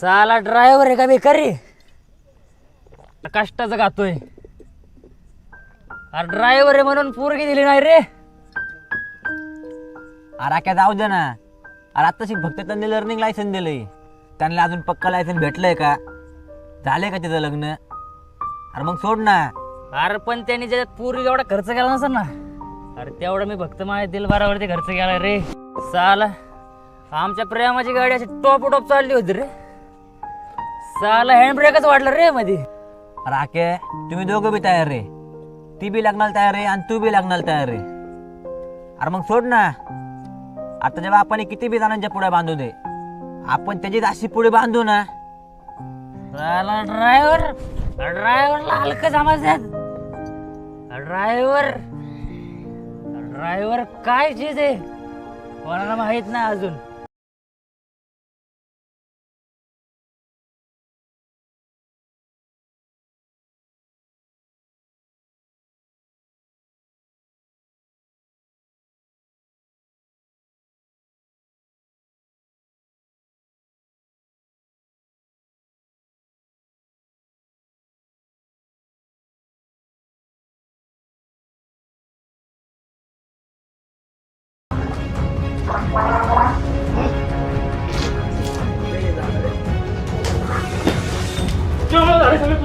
साला ड्रायव्हर आहे का बेकारी कष्टाचं गातोय. अरे ड्रायव्हर आहे म्हणून पोरगी दिली नाही रे. अरे काय जाऊ दे ना. अरे आत्ताशी फक्त त्यांनी लर्निंग लायसन दिलंय त्यांना अजून पक्का लायसन भेटलंय का? झालंय का तिचं लग्न? अरे मग सोड ना. अरे पण त्यांनी ज्याच्यात पूर्वी एवढा खर्च केला नसेल ना? अरे तेवढा मी फक्त माझ्या दिलबारावरती खर्च केला रे. साला आमच्या प्रेमाची गाडी अशी टॉप टॉप चालली होती रे. साला हँडब्रेकच वाढला रे मध्ये. अरे आके तुम्ही दोघं बी तयार रे. ती बी लग्नाला तयार आहे आणि तू बी लग्नाला तयार रे अरे मग सोड ना. आता जेव्हा आपण किती बी जणांच्या पुढे बांधू दे आपण त्याची अशी पुढे बांधू ना. साला ड्रायव्हर ड्रायव्हरला हलकं समजतात ड्रायव्हर ड्रायव्हर काय चीज आहे? कोणाला माहीत नाही अजून.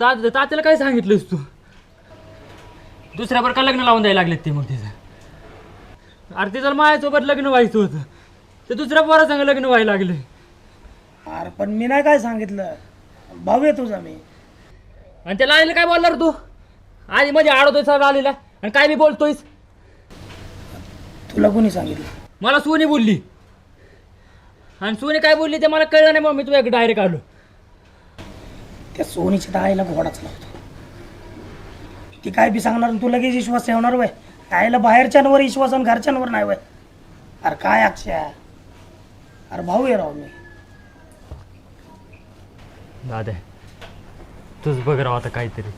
ता- तात्याला काय सांगितलंस तू? दुसऱ्या बरं का लग्न लावून द्यायला लागलेत ते मग तिचं. अरे तिचं माझ्यासोबत लग्न व्हायचं होतं. ते दुसऱ्या पोरासंग लग्न व्हायला लागले. अरे पण मी नाही काय सांगितलं. भाऊ आहे तुझा मी. आणि त्याला आलेलं काय बोलणार तू? आधी मध्ये आडवतोय सर आलेला आणि काय बी बोलतोयस? तुला कोणी सांगितलं? मला सोनी बोलली. आणि सोनी काय बोलली ते मला कळलं नाही मग मी तुझ्या डायरेक्ट आलो. त्या सोनीच्या तर आईला घोडाच लागतो ती काय बी सांगणार तू लगेच विश्वास ठेवणार वय. आईला बाहेरच्यांवर विश्वास आणि घरच्यांवर नाही वय. अरे काय अक्षया? अरे भाऊ आहे राव मी. दादा तूच बघ राव आता काहीतरी.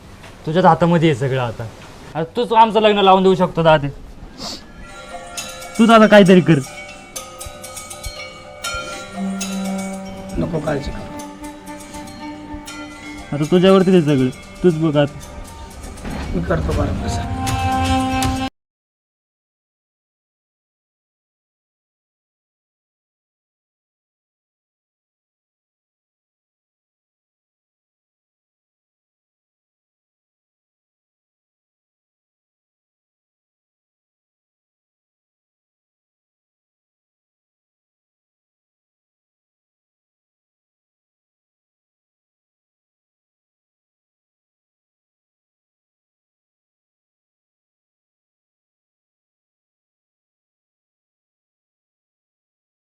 तुझ्याच हातामध्ये आहे सगळं आता. आता तूच आमचं लग्न लावून देऊ शकतो दादा. तूच आता काहीतरी कर. नको काळजी कर. आता तुझ्यावरती ते सगळं. तूच बघ आता. मी करतो बरं